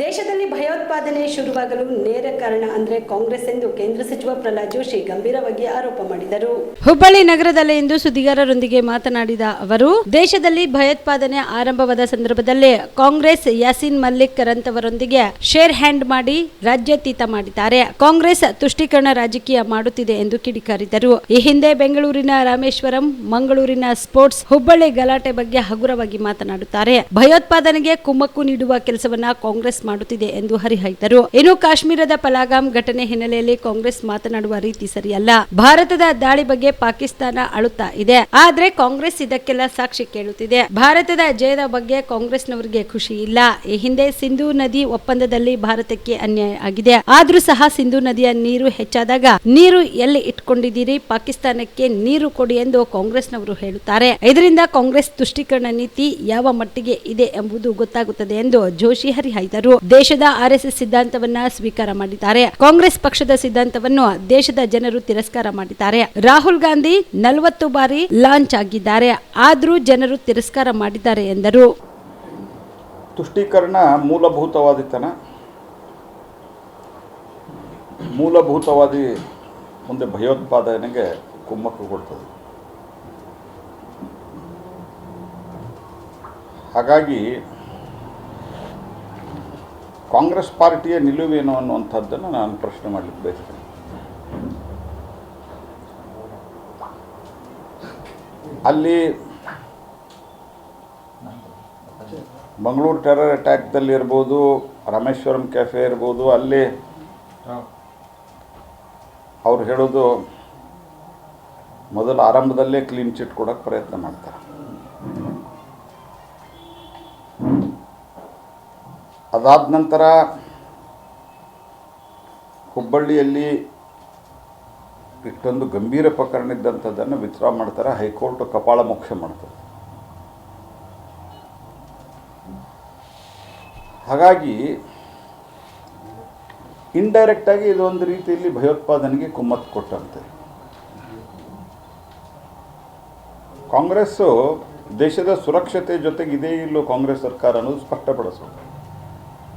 ದೇಶದಲ್ಲಿ ಭಯೋತ್ಪಾದನೆ ಶುರುವಾಗಲು ನೇರ ಕಾರಣ ಅಂದ್ರೆ ಕಾಂಗ್ರೆಸ್ ಎಂದು ಕೇಂದ್ರ ಸಚಿವ ಪ್ರಹ್ಲಾದ್ ಜೋಶಿ ಗಂಭೀರವಾಗಿ ಆರೋಪ ಮಾಡಿದರು. ಹುಬ್ಬಳ್ಳಿ ನಗರದಲ್ಲಿ ಇಂದು ಸುದ್ದಿಗಾರರೊಂದಿಗೆ ಮಾತನಾಡಿದ ಅವರು, ದೇಶದಲ್ಲಿ ಭಯೋತ್ಪಾದನೆ ಆರಂಭವಾದ ಸಂದರ್ಭದಲ್ಲಿ ಕಾಂಗ್ರೆಸ್ ಯಾಸೀನ್ ಮಲ್ಲಿಕ್ ರಂತವರೊಂದಿಗೆ ಶೇರ್ ಹ್ಯಾಂಡ್ ಮಾಡಿ ರಾಜ್ಯಾತೀತ ಮಾಡಿದ್ದಾರೆ. ಕಾಂಗ್ರೆಸ್ ತುಷ್ಟೀಕರಣ ರಾಜಕೀಯ ಮಾಡುತ್ತಿದೆ ಎಂದು ಕಿಡಿಕಾರಿದರು. ಈ ಹಿಂದೆ ಬೆಂಗಳೂರಿನ ರಾಮೇಶ್ವರಂ, ಮಂಗಳೂರಿನ ಸ್ಪೋರ್ಟ್ಸ್, ಹುಬ್ಬಳ್ಳಿ ಗಲಾಟೆ ಬಗ್ಗೆ ಹಗುರವಾಗಿ ಮಾತನಾಡುತ್ತಾರೆ. ಭಯೋತ್ಪಾದನೆಗೆ ಕುಮ್ಮಕ್ಕು ನೀಡುವ ಕೆಲಸವನ್ನ ಕಾಂಗ್ರೆಸ್ ಮಾಡುತ್ತಿದೆ ಎಂದು ಹರಿಹಾಯ್ದರು ಇನ್ನು ಕಾಶ್ಮೀರದ ಪಲಾಗಾಮ್ ಘಟನೆ ಹಿನ್ನೆಲೆಯಲ್ಲಿ ಕಾಂಗ್ರೆಸ್ ಮಾತನಾಡುವ ರೀತಿ ಸರಿಯಲ್ಲ. ಭಾರತದ ದಾಳಿ ಬಗ್ಗೆ ಪಾಕಿಸ್ತಾನ ಅಳುತ್ತಾ ಇದೆ. ಆದ್ರೆ ಕಾಂಗ್ರೆಸ್ ಇದಕ್ಕೆಲ್ಲ ಸಾಕ್ಷಿ ಕೇಳುತ್ತಿದೆ. ಭಾರತದ ಜಯದ ಬಗ್ಗೆ ಕಾಂಗ್ರೆಸ್ನವರಿಗೆ ಖುಷಿ ಇಲ್ಲ. ಈ ಹಿಂದೆ ಸಿಂಧೂ ನದಿ ಒಪ್ಪಂದದಲ್ಲಿ ಭಾರತಕ್ಕೆ ಅನ್ಯಾಯ ಆಗಿದೆ. ಆದ್ರೂ ಸಹ ಸಿಂಧೂ ನದಿಯ ನೀರು ಹೆಚ್ಚಾದಾಗ ನೀರು ಎಲ್ಲಿ ಇಟ್ಕೊಂಡಿದ್ದೀರಿ? ಪಾಕಿಸ್ತಾನಕ್ಕೆ ನೀರು ಕೊಡಿ ಎಂದು ಕಾಂಗ್ರೆಸ್ನವರು ಹೇಳುತ್ತಾರೆ. ಇದರಿಂದ ಕಾಂಗ್ರೆಸ್ ತುಷ್ಟೀಕರಣ ನೀತಿ ಯಾವ ಮಟ್ಟಿಗೆ ಇದೆ ಎಂಬುದು ಗೊತ್ತಾಗುತ್ತದೆ ಎಂದು ಜೋಶಿ ಹರಿಹಾಯ್ದರು ದೇಶದ ಆರ್ಎಸ್ಎಸ್ ಸಿದ್ಧಾಂತವನ್ನ ಸ್ವೀಕಾರ ಮಾಡಿದ್ದಾರೆ. ಕಾಂಗ್ರೆಸ್ ಪಕ್ಷದ ಸಿದ್ಧಾಂತವನ್ನು ದೇಶದ ಜನರು ತಿರಸ್ಕಾರ ಮಾಡಿದ್ದಾರೆ. ರಾಹುಲ್ ಗಾಂಧಿ ನಲವತ್ತು ಬಾರಿ ಲಾಂಚ್ ಆಗಿದ್ದಾರೆ. ಆದ್ರೂ ಜನರು ತಿರಸ್ಕಾರ ಮಾಡಿದ್ದಾರೆ ಎಂದರು. ತುಷ್ಟೀಕರಣ ಮೂಲಭೂತವಾದಿತನ. ಮೂಲಭೂತವಾದಿ ಮುಂದೆ ಭಯೋತ್ಪಾದನೆಗೆ ಕುಮ್ಮಕ್ಕು ಕೊಡ್ತದೆ. ಹಾಗಾಗಿ ಕಾಂಗ್ರೆಸ್ ಪಾರ್ಟಿಯ ನಿಲುವೇನು ಅನ್ನುವಂಥದ್ದನ್ನು ನಾನು ಪ್ರಶ್ನೆ ಮಾಡಲಿಕ್ಕೆ ಬಯಸ್ತೇನೆ. ಅಲ್ಲಿ ಮಂಗಳೂರು ಟೆರರ್ ಅಟ್ಯಾಕ್ದಲ್ಲಿ ಇರ್ಬೋದು, ರಾಮೇಶ್ವರಂ ಕೆಫೆ ಇರ್ಬೋದು, ಅಲ್ಲಿ ಅವ್ರು ಹೇಳೋದು ಮೊದಲು ಆರಂಭದಲ್ಲೇ ಕ್ಲೀನ್ ಚಿಟ್ ಕೊಡೋಕ್ಕೆ ಪ್ರಯತ್ನ ಮಾಡ್ತಾರೆ. ಅದಾದ ನಂತರ ಹುಬ್ಬಳ್ಳಿಯಲ್ಲಿ ಇಷ್ಟೊಂದು ಗಂಭೀರ ಪ್ರಕರಣ ಇದ್ದಂಥದ್ದನ್ನು ವಿತ್ಡ್ರಾ ಮಾಡ್ತಾರೆ. ಹೈಕೋರ್ಟ್ ಕಪಾಳ ಮೋಕ್ಷ ಮಾಡ್ತಾರೆ. ಹಾಗಾಗಿ ಇಂಡೈರೆಕ್ಟಾಗಿ ಇದೊಂದು ರೀತಿಯಲ್ಲಿ ಭಯೋತ್ಪಾದನೆಗೆ ಕುಮ್ಮತ್ತು ಕೊಟ್ಟಂತೆ. ಕಾಂಗ್ರೆಸ್ಸು ದೇಶದ ಸುರಕ್ಷತೆ ಜೊತೆಗೆ ಇದೇ ಇಲ್ಲೋ ಕಾಂಗ್ರೆಸ್ ಸರ್ಕಾರ ಅನ್ನೋದು ಸ್ಪಷ್ಟಪಡಿಸೋದು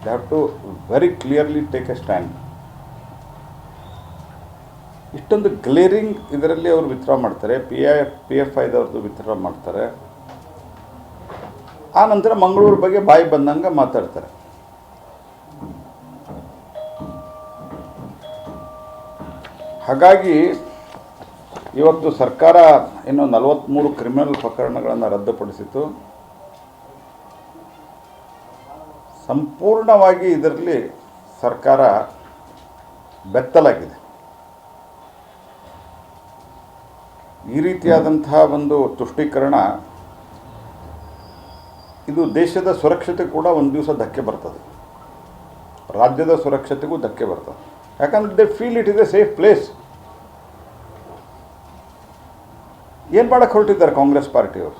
they have to very clearly take a stand ಇಷ್ಟೊಂದು ಗ್ಲೇರಿಂಗ್ ಇದರಲ್ಲಿ ಅವರು ವಿತ್ಡ್ರಾ ಮಾಡ್ತಾರೆ. ಪಿ ಐ ಪಿ ಎಫ್ ಐದವ್ರದ್ದು ವಿತ್ಡ್ರಾ ಮಾಡ್ತಾರೆ. ಆ ನಂತರ ಮಂಗಳೂರು ಬಗ್ಗೆ ಬಾಯಿ ಬಂದಂಗೆ ಮಾತಾಡ್ತಾರೆ. ಹಾಗಾಗಿ ಇವತ್ತು ಸರ್ಕಾರ ಇನ್ನು ನಲವತ್ತ್ಮೂರು ಕ್ರಿಮಿನಲ್ ಪ್ರಕರಣಗಳನ್ನು ರದ್ದುಪಡಿಸಿತು ಸಂಪೂರ್ಣವಾಗಿ ಇದರಲ್ಲಿ ಸರ್ಕಾರ ಬೆತ್ತಲಾಗಿದೆ. ಈ ರೀತಿಯಾದಂತಹ ಒಂದು ತುಷ್ಟೀಕರಣ ಇದು ದೇಶದ ಸುರಕ್ಷತೆ ಕೂಡ ಒಂದು ದಿವಸ ಧಕ್ಕೆ ಬರ್ತದೆ. ರಾಜ್ಯದ ಸುರಕ್ಷತೆಗೂ ಧಕ್ಕೆ ಬರ್ತದೆ. ಯಾಕಂದ್ರೆ they feel it is a safe place ಏನು ಮಾಡೋಕ್ಕೆ ಹೊರಟಿದ್ದಾರೆ ಕಾಂಗ್ರೆಸ್ ಪಾರ್ಟಿಯವರು?